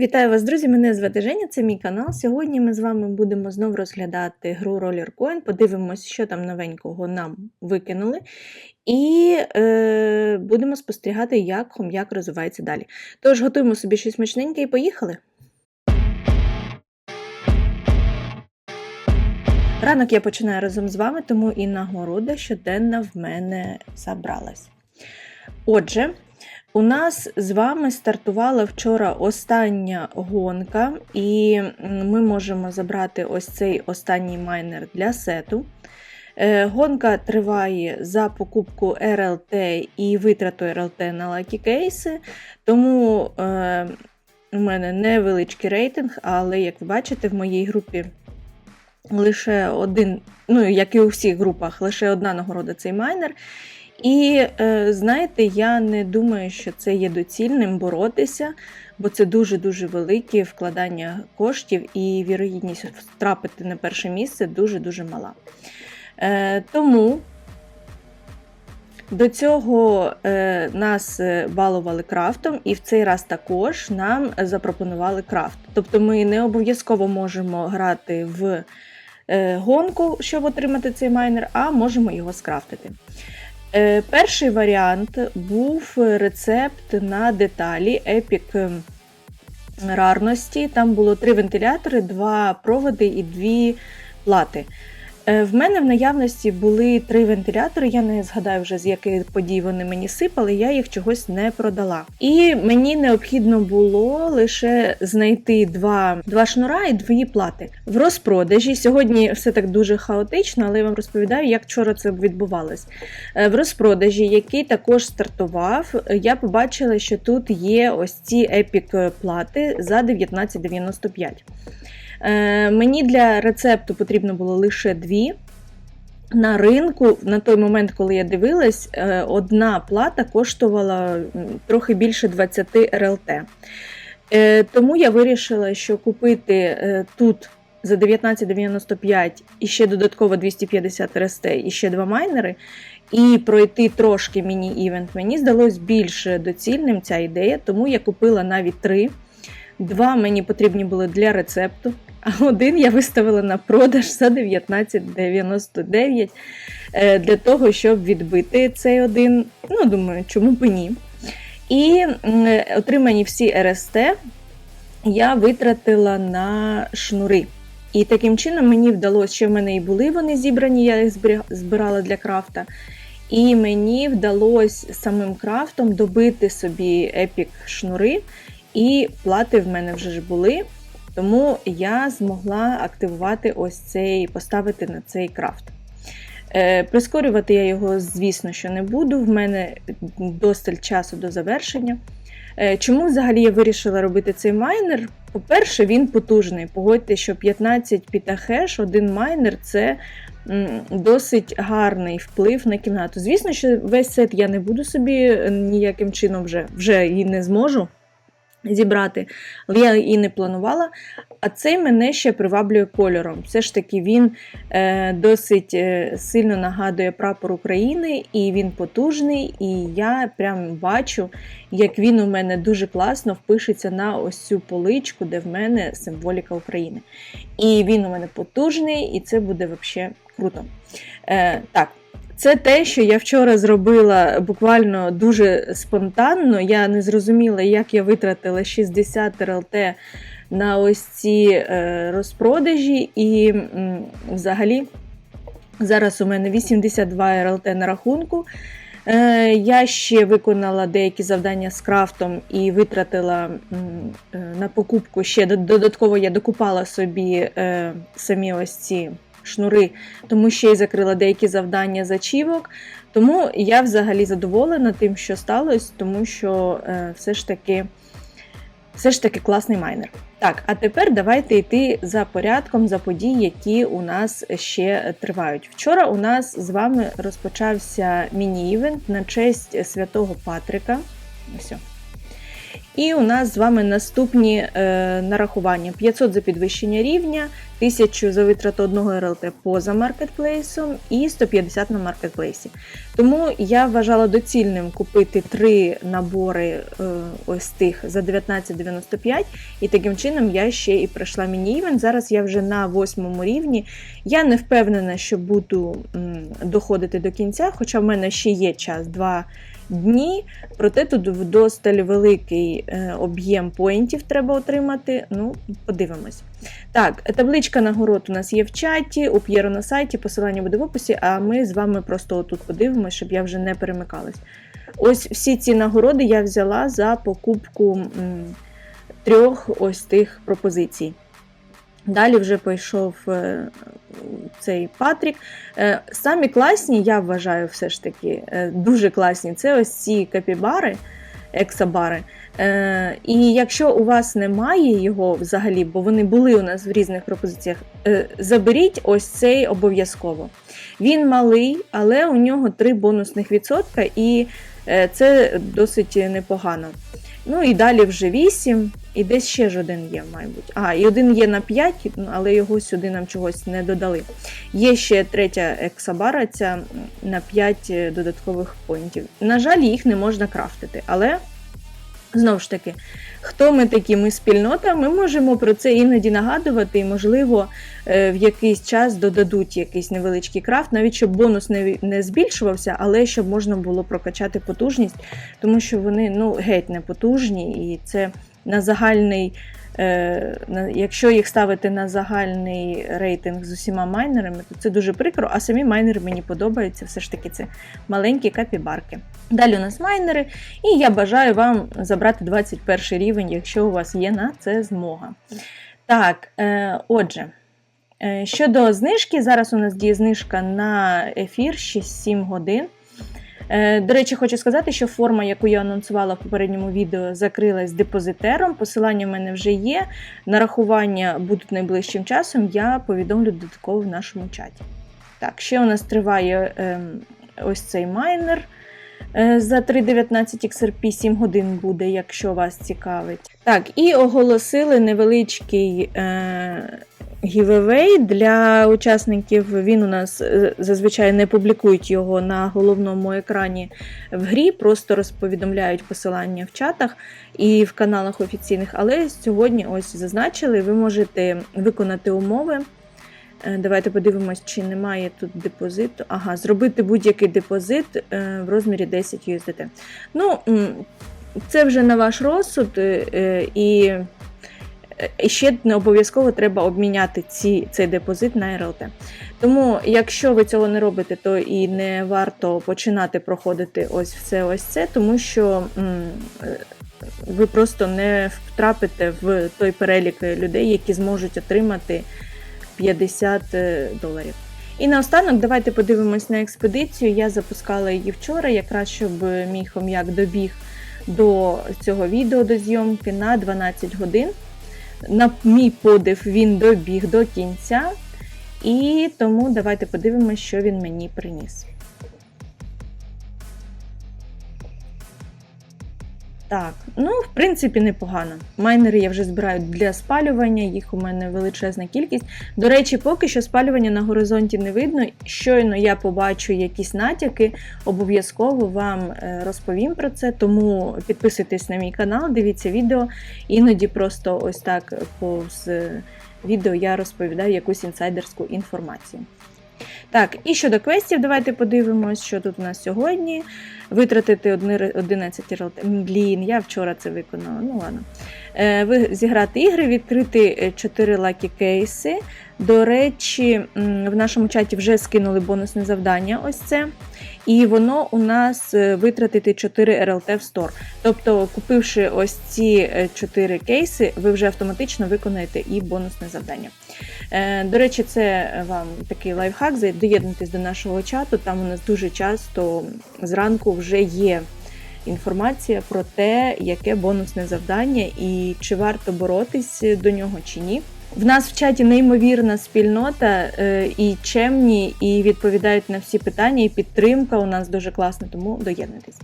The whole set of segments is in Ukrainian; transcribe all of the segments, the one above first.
Вітаю вас, друзі! Мене звати Женя, це мій канал. Сьогодні ми з вами будемо знову розглядати гру Roller Coin. Подивимось, що там новенького нам викинули. І е, будемо спостерігати, як хом'як розвивається далі. Тож готуємо собі щось смачненьке і поїхали. Ранок я починаю разом з вами, тому і нагорода щоденна в мене забралась. Отже, у нас з вами стартувала вчора остання гонка, і ми можемо забрати ось цей останній майнер для сету. Е, Гонка триває за покупку RLT і витрату RLT на лакі кейси, тому е, у мене невеличкий рейтинг, але, як ви бачите, в моїй групі лише один, ну, як і у всіх групах, лише одна нагорода цей майнер. І е, знаєте, я не думаю, що це є доцільним боротися, бо це дуже-дуже велике вкладання коштів, і вірогідність втрапити на перше місце дуже-дуже мала. Е, Тому до цього е, нас балували крафтом, і в цей раз також нам запропонували крафт. Тобто ми не обов'язково можемо грати в гонку, щоб отримати цей майнер, а можемо його скрафтити. Е, Перший варіант був рецепт на деталі епік рарності. Там було три вентилятори, два проводи і дві плати. Е, В мене в наявності були три вентилятори. Я не згадаю вже з яких подій вони мені сипали, я їх чогось не продала. І мені необхідно було лише знайти два, два шнура і дві плати. В розпродажі сьогодні все так дуже хаотично, але я вам розповідаю, як вчора це відбувалось. Е, В розпродажі, який також стартував, я побачила, що тут є ось ці епік плати за 19,95. Е, Мені для рецепту потрібно було лише дві. На ринку, на той момент, коли я дивилась, е, одна плата коштувала трохи більше 20 РЛТ. Е, Тому я вирішила, що купити тут за 19,95 і ще додатково 250 РСТ і ще два майнери, і пройти трошки міні-івент, мені здалось більш доцільним ця ідея, тому я купила навіть три. Два мені потрібні були для рецепту, а один я виставила на продаж за 19,99 е, для того, щоб відбити цей один. Ну, думаю, чому б ні. І отримані всі РСТ я витратила на шнури. І таким чином мені вдалося, що в мене і були вони зібрані, я їх збирала для крафта. І мені вдалося самим крафтом добити собі епік шнури, і плати в мене вже ж були. Тому я змогла активувати ось цей, поставити на цей крафт. Е, прискорювати я його, звісно, що не буду. В мене досталь часу до завершення. Е, чому взагалі я вирішила робити цей майнер? По-перше, він потужний. Погодьте, що 15 пітахеш, один майнер це досить гарний вплив на кімнату. Звісно, що весь сет я не буду собі е, ніяким чином вже, вже і не зможу зібрати, я і не планувала. А цей мене ще приваблює кольором. Все ж таки він е, досить е, сильно нагадує прапор України, і він потужний. І я прям бачу, як він у мене дуже класно впишеться на ось цю поличку, де в мене символіка України. І він у мене потужний, і це буде взагалі круто. Е, так. Це те, що я вчора зробила буквально дуже спонтанно. Я не зрозуміла, як я витратила 60 РЛТ на ось ці е, розпродажі, і взагалі зараз у мене 82 РЛТ на рахунку. Е, Я ще виконала деякі завдання з крафтом і витратила е, на покупку ще додатково я докупала собі самі ось ці шнури, тому ще й закрила деякі завдання з ачівок. Тому я взагалі задоволена тим, що сталося, тому що е, все ж таки все ж таки класний майнер. Так, а тепер давайте йти за порядком, за події, які у нас ще тривають. Вчора у нас з вами розпочався міні-івент на честь святого Патрика. Ось. І у нас з вами наступні е, нарахування: 500 за підвищення рівня, 1000 за витрату одного РЛТ поза маркетплейсом і 150 на маркетплейсі. Тому я вважала доцільним купити три набори е, ось тих за 19,95, і таким чином я ще і пройшла міні-івент. Зараз я вже на восьмому рівні. Я не впевнена, що буду м, доходити до кінця, хоча в мене ще є час, два дні. Проте тут вдосталь великий об'єм поінтів треба отримати. Ну, подивимось. Так, табличка нагород у нас є в чаті, у П'єро на сайті, посилання буде в описі, а ми з вами просто отут подивимося, щоб я вже не перемикалась. Ось всі ці нагороди я взяла за покупку трьох ось тих пропозицій. Далі вже пішов е, цей Патрік. Е, Самі класні, я вважаю, все ж таки, е, дуже класні. Це ось ці капібари, ексабари. Е, І якщо у вас немає його взагалі, бо вони були у нас в різних пропозиціях, е, заберіть ось цей обов'язково. Він малий, але у нього 3 бонусних відсотка, і е, це досить непогано. Ну і далі вже 8, і десь ще ж один є, мабуть. А, і один є на 5, ну, але його сюди нам чогось не додали. Є ще третя ексабара, ця на 5 додаткових поінтів. На жаль, їх не можна крафтити, але. Знову ж таки, хто ми такі, ми спільнота, ми можемо про це іноді нагадувати, і, можливо, е, в якийсь час додадуть якийсь невеличкий крафт, навіть щоб бонус не, не збільшувався, але щоб можна було прокачати потужність, тому що вони ну, геть не потужні, і це на загальний. е, Якщо їх ставити на загальний рейтинг з усіма майнерами, то це дуже прикро, а самі майнери мені подобаються, все ж таки це маленькі капібарки. Далі у нас майнери, і я бажаю вам забрати 21 рівень, якщо у вас є на це змога. Так, е, отже, е, щодо знижки, зараз у нас діє знижка на ефір 6-7 годин. Е, До речі, хочу сказати, що форма, яку я анонсувала в попередньому відео, закрилась депозитером. Посилання в мене вже є. Нарахування будуть найближчим часом. Я повідомлю додатково в нашому чаті. Так, ще у нас триває ем, ось цей майнер. Е, За 3.19 XRP 7 годин буде, якщо вас цікавить. Так, і оголосили невеличкий е, гівевей для учасників. Він у нас е, зазвичай не публікують його на головному екрані в грі, просто розповідомляють посилання в чатах і в каналах офіційних. Але сьогодні ось зазначили, ви можете виконати умови. Е, Давайте подивимось, чи немає тут депозиту. Ага, зробити будь-який депозит е, в розмірі 10 USDT. Ну, це вже на ваш розсуд, і і ще не обов'язково треба обміняти ці, цей депозит на РЛТ. Тому, якщо ви цього не робите, то і не варто починати проходити ось все ось це, тому що е, ви просто не втрапите в той перелік людей, які зможуть отримати 50 е, доларів. І наостанок давайте подивимось на експедицію. Я запускала її вчора, якраз щоб мій хом'як добіг до цього відео, до зйомки на 12 годин. На мій подив він добіг до кінця. І тому давайте подивимось, що він мені приніс. Так, ну, в принципі, непогано. Майнери я вже збираю для спалювання, їх у мене величезна кількість. До речі, поки що спалювання на горизонті не видно. Щойно я побачу якісь натяки, обов'язково вам е, розповім про це. Тому підписуйтесь на мій канал, дивіться відео. Іноді просто ось так повз е, відео я розповідаю якусь інсайдерську інформацію. Так, і щодо квестів, давайте подивимось, що тут у нас сьогодні. Витратити 11 РЛТ. Блін, я вчора це виконала. Ну ладно. Е, ви зіграти ігри, відкрити 4 лакі кейси. До речі, в нашому чаті вже скинули бонусне завдання. Ось це. І воно у нас е, витратити 4 РЛТ в стор. Тобто, купивши ось ці 4 кейси, ви вже автоматично виконаєте і бонусне завдання. Е, До речі, це вам такий лайфхак. Доєднуйтесь до нашого чату. Там у нас дуже часто зранку вже є інформація про те, яке бонусне завдання і чи варто боротись до нього чи ні. В нас в чаті неймовірна спільнота е, і чемні, і відповідають на всі питання, і підтримка у нас дуже класна, тому доєднуйтесь.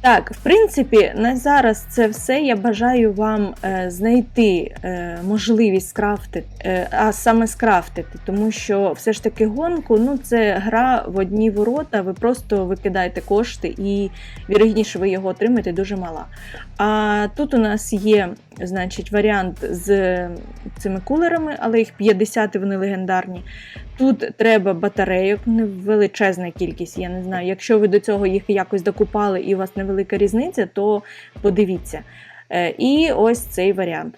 Так, в принципі, на зараз це все. Я бажаю вам е, знайти е, можливість скрафтити, а саме скрафтити, тому що все ж таки гонку ну це гра в одні ворота. Ви просто викидаєте кошти, і вірогідніше ви його отримаєте дуже мала. А тут у нас є, значить, варіант з цими кулерами, але їх 50 і вони легендарні. Тут треба батарейок, величезна кількість, я не знаю. Якщо ви до цього їх якось докупали і у вас невелика різниця, то подивіться. Е, І ось цей варіант.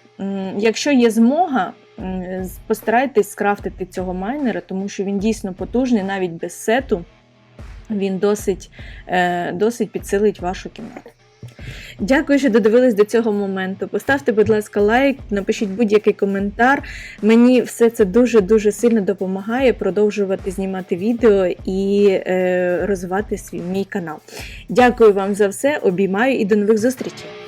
Якщо є змога, постарайтесь скрафтити цього майнера, тому що він дійсно потужний, навіть без сету. Він досить, е, досить підсилить вашу кімнату. Дякую, що додивились до цього моменту. Поставте, будь ласка, лайк, напишіть будь-який коментар. Мені все це дуже-дуже сильно допомагає продовжувати знімати відео і е, розвивати свій мій канал. Дякую вам за все, обіймаю і до нових зустрічей!